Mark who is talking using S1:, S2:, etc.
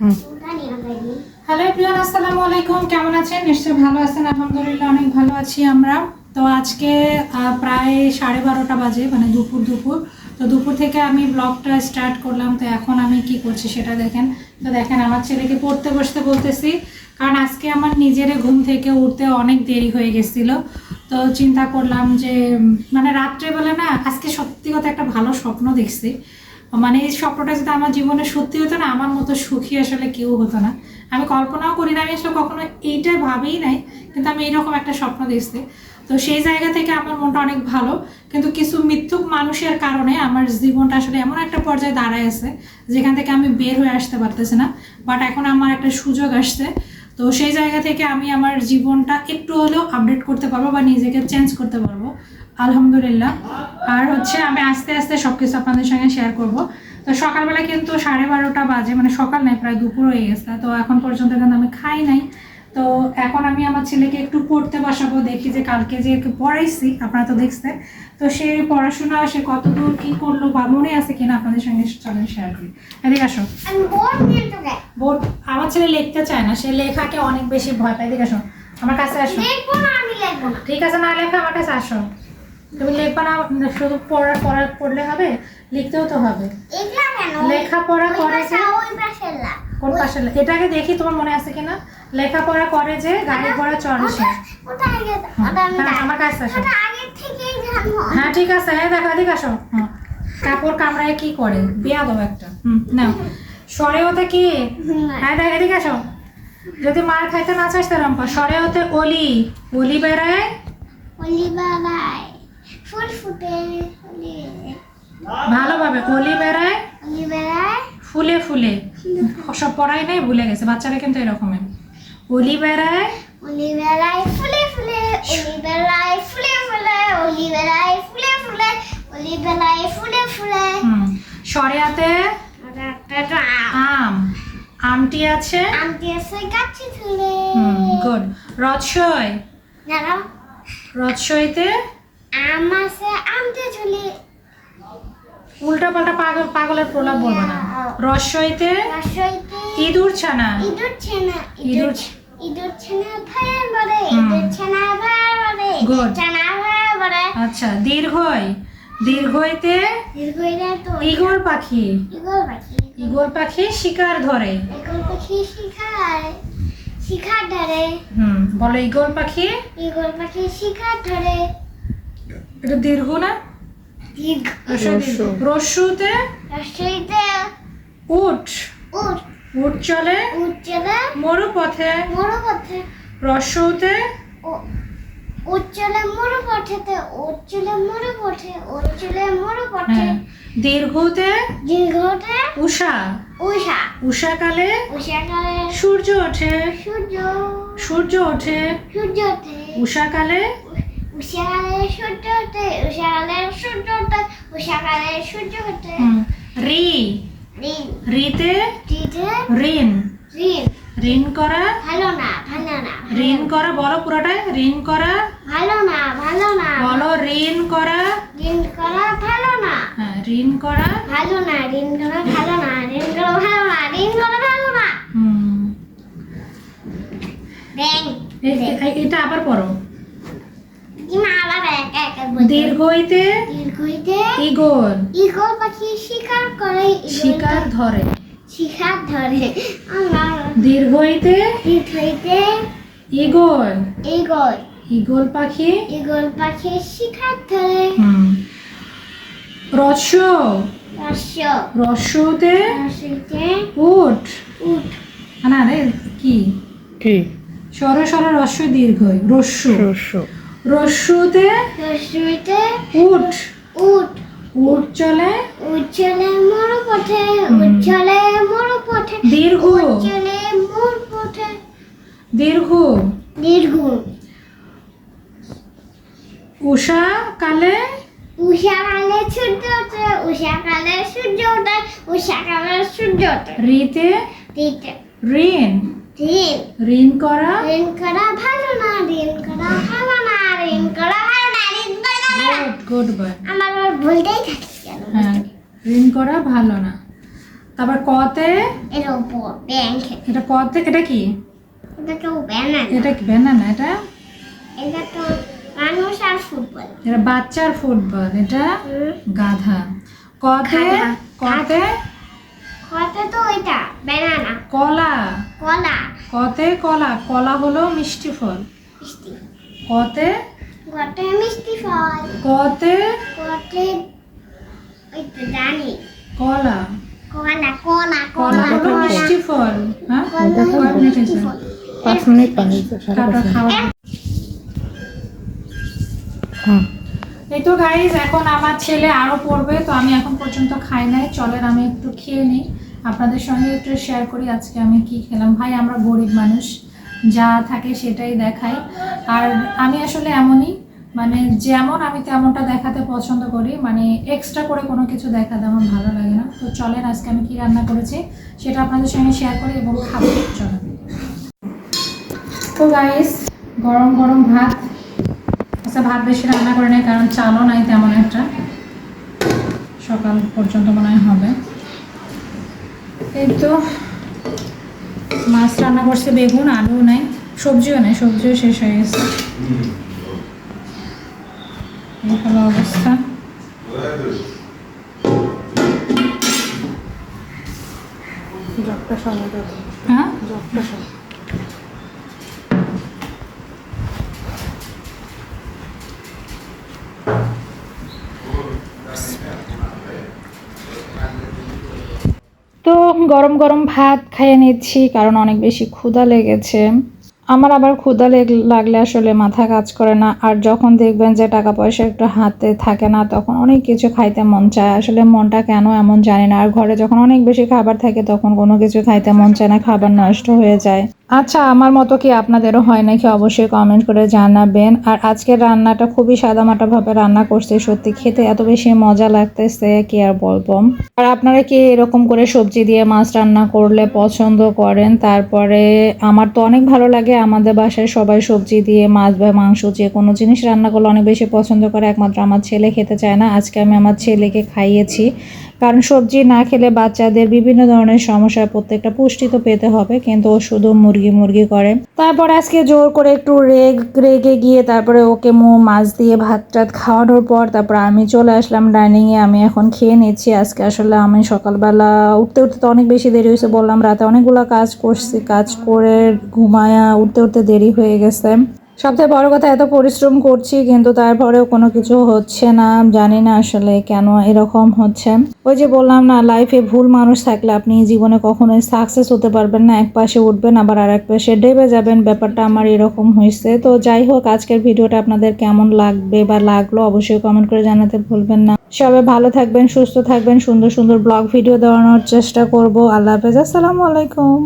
S1: Hello everyone আসসালামু আলাইকুম। কেমন আছেন? নিশ্চয়ই ভালো আছেন। আলহামদুলিল্লাহ, অনেক ভালো আছি আমরা। তো আজকে প্রায় সাড়ে বারোটা বাজে মানে দুপুর দুপুর। তো দুপুর থেকে আমি ব্লগটা স্টার্ট করলাম। তো এখন আমি কি করছি সেটা দেখেন। তো দেখেন, আমার ছেলেকে পড়তে বসতে বলতেছি। কারণ আজকে আমার নিজের ঘুম থেকে উঠতে অনেক দেরি হয়ে গেছিল। তো চিন্তা করলাম যে মানে রাত্রেবেলা না, আজকে সত্যি কথা একটা ভালো স্বপ্ন দেখছি। মানে এই স্বপ্নটা যদি আমার জীবনে সত্যি হতো না, আমার মতো সুখী আসলে কেউ হতো না। আমি কল্পনাও করি না, আমি আসলে কখনো এইটা ভাবেই নাই, কিন্তু আমি এইরকম একটা স্বপ্ন দেখছি। তো সেই জায়গা থেকে আমার মনটা অনেক ভালো, কিন্তু কিছু মিথ্যুক মানুষের কারণে আমার জীবনটা আসলে এমন একটা পর্যায়ে দাঁড়ায় আছে, যেখান থেকে আমি বের হয়ে আসতে পারতেছি না। বাট এখন আমার একটা সুযোগ আসছে। তো সেই জায়গা থেকে আমি আমার জীবনটা একটু হলেও আপডেট করতে পারব বা নিজেকে চেঞ্জ করতে পারব। আলহামদুলিল্লাহ। আর হচ্ছে আমি আস্তে আস্তে সব কিছু আপনাদের সঙ্গে শেয়ার করব। তো সকালবেলা কিন্তু সাড়ে বারোটা বাজে মানে সকাল নাই প্রায় দুপুর হয়ে গেছে। তো এখন পর্যন্ত কিন্তু আমি খাই নাই। তো এখন আমি আমার ছেলেকে একটু পড়তে বসাবো দেখি যে কালকে যে একটু পড়াইছি আপনারা তো দেখছেন। তো সে পড়াশোনা সে কতদূর কি করল বা মনে আছে কিনা আপনাদের সঙ্গে চলেন শেয়ার করি। এদিকে আসো।
S2: বোর্ড
S1: আমার ছেলে লিখতে চায় না সে লেখাকে অনেক বেশি ভয় পায়। এদিকে আসো আমার কাছে আসো। ঠিক আছে না লেখা আমার কাছে আসো। তুমি লিখবা না শুধু পড়া পড়া পড়লে হবে? লিখতেও তো হবে। লেখাপড়া করে যে। কোন পাশে এটাকে দেখি তোমার মনে আছে কিনা? লেখাপড়া করে যে গাড়ি ঘোড়া চড়ে সে হ্যাঁ। আমার কাছে আসো। হ্যাঁ ঠিক আছে। হ্যাঁ দেখা এদিকে আসো। হুম। কাপড় কামড়ায় কি করে? বিয়া দেবো একটা। হুম না সরে ওতে কি হ্যাঁ দেখ এদিকে আসো। যদি মার খাইতে না চাস তাহলে সরে ওতে অলি। অলি বেড়ায়?
S2: অলি বাবাই ফুল ফুটে
S1: ভালোভাবে অলি বেড়ায়? ফুলে ফুলে? সব পড়াই নাই ভুলে গেছে। বাচ্চারা কিন্তু এরকমের অলি বেড়ায়?
S2: অলি বেড়ায় ফুলে ফুলে অলি বেড়ায় ফুলে ফুলে অলি বেড়ায় ফুলে ফুলে অলি বেড়ায় ফুলে ফুলে।
S1: সরেয়াতে?
S2: আম।
S1: আম। আমটি আছে?
S2: আমটি আছে গাছে ঝুলে
S1: গুড।
S2: জানো?
S1: রৎসইতে
S2: আম আছে আমতে ঝুলে।
S1: উল্টা পাল্টা পাগল পাগলের প্রলাপ বলব না। রস্যইতে
S2: রসইতে
S1: ইঁদুর ছানা।
S2: ইঁদুর ছেনা
S1: ইঁদুর
S2: ইঁদুর ছেনা বড়ে
S1: হুম।
S2: ইঁদুর ছেনা
S1: Good.
S2: ইঁদুর ছেনা ভাইয়ের বড়ে
S1: আচ্ছা দীর্ঘই। দীর্ঘইতে ইগল পাখি।
S2: ইগল পাখি।
S1: ইগল পাখি শিকার ধরে।
S2: ইগল পাখি শিখায় শিখার ধরে।
S1: হুম বলো ইগল পাখি?
S2: ইগল পাখি শিকার ধরে।
S1: এটা দীর্ঘ না?
S2: দীর্ঘ।
S1: রস্যুতে উঠ
S2: উঠ
S1: চলে?
S2: উজ্জ্বলে
S1: মরু পথে
S2: মরু পথে
S1: রস্যতে
S2: ও- উজ্জ্বলে মরু পথেতে উজ্জ্বলে মরু পথে উজ্জ্বলে মরু পথে
S1: হ্যাঁ। দীর্ঘতে?
S2: দীর্ঘতে
S1: উষা।
S2: উষা।
S1: উষাকালে?
S2: উষাকালে
S1: সূর্য ওঠে।
S2: সূর্য।
S1: সূর্য ওঠে।
S2: সূর্য ওঠে।
S1: উষাকালে?
S2: উষাকালে সূর্য ওঠে উষাকালে সূর্য ওঠে উষাকালে সূর্য ওঠে
S1: রি।
S2: ঋণ
S1: রিতে?
S2: দিতে
S1: ঋণ।
S2: ঋণ।
S1: ঋণ করা?
S2: ভালো না ভালো না
S1: ঋণ করা বলো পুরোটাই। ঋণ করা?
S2: ভালো না ভালো না।
S1: বলো ঋণ করা?
S2: ঋণ করা ভালো না।
S1: হ্যাঁ ঋণ করা?
S2: ভালো না ঋণ করা ভালো না ঋণ করা ভালো না ঋণ করা ভালো না।
S1: এটা আবার পড়ো।
S2: কিমা আবার এক এক এক
S1: দীর্ঘইতে?
S2: দীর্ঘইতে?
S1: ইগল।
S2: ইগল পাখি শিকার করে
S1: শিকার ধরে।
S2: শিকার ধরে। আমার
S1: দীর্ঘইতে?
S2: দীর্ঘইতে?
S1: ইগল।
S2: ইগল।
S1: ইগল পাখি?
S2: ইগল পাখি শিকার ধরে।
S1: রস্য
S2: রস্য
S1: রস্যতে
S2: রস্যতে
S1: উঠ।
S2: উঠ।
S1: না রে কি?
S3: কি?
S1: সর সর রস্য দীর্ঘ রস্য
S3: শস্য
S1: রস্যতে
S2: রস্যতে
S1: উঠ
S2: উঠ
S1: উঠ চলে?
S2: উজ্জ্বলে মরু পথে
S1: হুম।
S2: উজ্জ্বলে মরু পথে
S1: দীর্ঘ।
S2: উজ্জ্বলে মরু পথে।
S1: দীর্ঘ।
S2: দীর্ঘ।
S1: উষা কালে?
S2: উষাকালে সূর্য ওঠে উষাকালে সূর্য ওঠে উষাকালে সূর্য ওঠে।
S1: রিতে
S2: দিতে
S1: ঋণ?
S2: ঋণ।
S1: ঋণ করা?
S2: ঋণ করা ভালো না ঋণ করা
S1: গুড বয়
S2: আমার কেন
S1: হ্যাঁ ঋণ করা ভালো না তারপর কতে
S2: এটা উপর ব্যাংক
S1: এটা কতে এটা কি
S2: এটা তো ব্যানানা
S1: এটা কি ব্যানানা এটা
S2: এটা তো মানুষ আর ফুটবল
S1: এটা বাচ্চার ফুটবল এটা গাধা কতে
S2: গাধা।
S1: কতে
S2: তো এটা ব্যানানা
S1: কলা।
S2: কলা।
S1: কতে কলা। কলা হলো মিষ্টি ফল।
S2: মিষ্টি।
S1: কতে
S2: কত মিষ্টি ফল।
S1: কতে
S2: কত ওই তো জানি।
S1: কলা।
S2: কলা কলা
S1: কলা।
S2: কলা
S1: হলো
S2: কলা
S1: মিষ্টি ফল। হ্যাঁ?
S2: কলা হলো
S1: কয় মিনিট
S2: মিষ্টি ফল
S3: পাঁচ মিনিট পানি সাড়ে
S1: টাটা
S3: পাঁচ মিনিট।
S1: খাওয়া
S3: হুম
S1: এই তো গাইজ এখন আমার ছেলে আরও পড়বে তো আমি এখন পর্যন্ত খাই নাই। চলেন আমি একটু খেয়ে নিই। আপনাদের সঙ্গে একটু শেয়ার করি আজকে আমি কি খেলাম। ভাই আমরা গরিব মানুষ। যা থাকে সেটাই দেখাই। আর আমি আসলে এমনই মানে যেমন আমি তেমনটা দেখাতে পছন্দ করি মানে এক্সট্রা করে কোনো কিছু দেখাতে আমার ভালো লাগে না। তো চলেন, আজকে আমি কি রান্না করেছি সেটা আপনাদের সঙ্গে শেয়ার করি এবং খাব। চলেন তো গাইস গরম গরম ভাত। আচ্ছা ভাত বেশি রান্না করে নেই, কারণ চালও নাই তেমন একটা। সকাল পর্যন্ত মনে হয় হবে। এই তো, মাছ রান্না করছে, বেগুন আলু নাই, সবজিও নেই, সবজিও শেষ হয়ে গেছে। হলো অবস্থা। হ্যাঁ? তো গরম গরম ভাত খাইয়ে নিচ্ছি কারণ অনেক বেশি ক্ষুধা লেগেছে। আমার আবার ক্ষুদা লেগ- লাগলে আসলে মাথা কাজ করে না। আর যখন দেখবেন যে টাকা পয়সা একটু হাতে থাকে না, তখন অনেক কিছু খাইতে মন চায়। আসলে মনটা কেন এমন জানি না। আর ঘরে যখন অনেক বেশি খাবার থাকে, তখন কোনো কিছু খাইতে মন চায় না। খাবার নষ্ট হয়ে যায়। আচ্ছা আমার মতো কি আপনাদেরও হয় নাকি? অবশ্যই কমেন্ট করে জানাবেন। আর আজকের রান্নাটা খুবই সাদামাটাভাবে রান্না করছে, সত্যি খেতে এত বেশি মজা লাগতেছে, কি আর বলব। আর আপনারা কি এরকম করে সবজি দিয়ে মাছ রান্না করলে পছন্দ করেন? তারপরে আমার তো অনেক ভালো লাগে, আমাদের বাসায় সবাই সবজি দিয়ে মাছ বা মাংস যে কোনো জিনিস রান্না করলে অনেক বেশি পছন্দ করে। একমাত্র আমার ছেলে খেতে চায় না, আজকে আমি আমার ছেলেকে খাইয়েছি। কারণ সবজি না খেলে বাচ্চাদের বিভিন্ন ধরনের সমস্যার প্রত্যেকটা পুষ্টি তো পেতে হবে, কিন্তু ও শুধু মুরগি মুরগি করে। তারপর আজকে জোর করে একটু রেগ, রেগে গিয়ে তারপরে ওকে মো মাছ দিয়ে ভাত টাত খাওয়ানোর পর তারপর আমি চলে আসলাম ডাইনিংয়ে, আমি এখন খেয়ে নিচ্ছি। আজকে আসলে আমি সকালবেলা উঠতে উঠতে তো অনেক বেশি দেরি হয়েছে, বললাম রাতে অনেকগুলো কাজ করছি, কাজ করে ঘুমায়া উঠতে উঠতে দেরি হয়ে গেছে। সবথেকে বড় কথা, এত পরিশ্রম করছি, কিন্তু তারপরেও কোনো কিছু হচ্ছে না। জানি না আসলে কেন এরকম হচ্ছে। ওই যে বললাম না লাইফে ভুল মানুষ থাকলে আপনি জীবনে কখনোই সাকসেস হতে পারবেন না। এক পাশে উঠবেন, আবার আর এক পাশে ডেবে যাবেন। ব্যাপারটা আমার এরকম হয়েছে। তো যাই হোক, আজকের ভিডিওটা আপনাদের কেমন লাগবে বা লাগল অবশ্যই কমেন্ট করে জানাতে ভুলবেন না। সবাই ভালো থাকবেন, সুস্থ থাকবেন। সুন্দর সুন্দর ব্লগ ভিডিও দেওয়ানোর চেষ্টা করব। আল্লাহ হাফেজ, আসসালামু আলাইকুম।